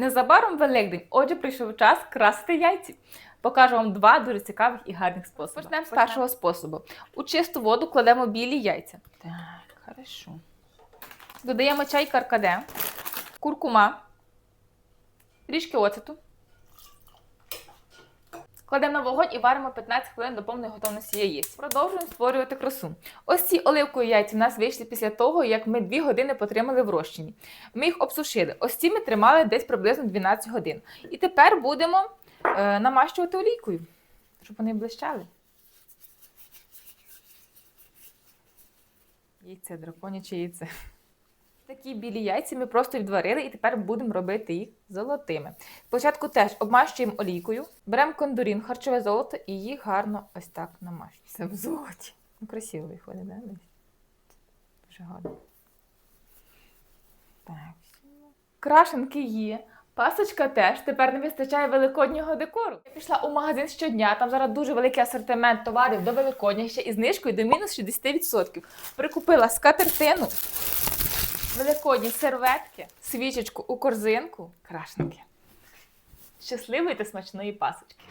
Незабаром Великдень, отже, прийшов час красити яйці. Покажу вам два дуже цікавих і гарних способи. Почнемо з першого способу. У чисту воду кладемо білі яйця. Так, хорошо. Додаємо чай каркаде, куркума, трішки оцету. Кладемо на вогонь і варимо 15 хвилин до повної готовності яєць. Продовжуємо створювати красу. Ось ці оливкові яйця в нас вийшли після того, як ми 2 години потримали в розчині. Ми їх обсушили. Ось ці ми тримали десь приблизно 12 годин. І тепер будемо е, намащувати олійкою, щоб вони блищали. Яйце, драконяче яйце. Такі білі яйця ми просто відварили і тепер будемо робити їх золотими. Спочатку теж обмащуємо олійкою, беремо кондурін, харчове золото і їх гарно ось так намащуємо. Все в золоті. Ну, красиво виходить, да? Дуже гарно. Так. Крашенки є. Пасочка теж. Тепер не вистачає великоднього декору. Я пішла у магазин щодня. Там зараз дуже великий асортимент товарів до Великодня ще із знижкою до мінус 60%. Прикупила скатертину, великодні серветки, свічечку у корзинку, крашенки. Щасливої та смачної пасочки!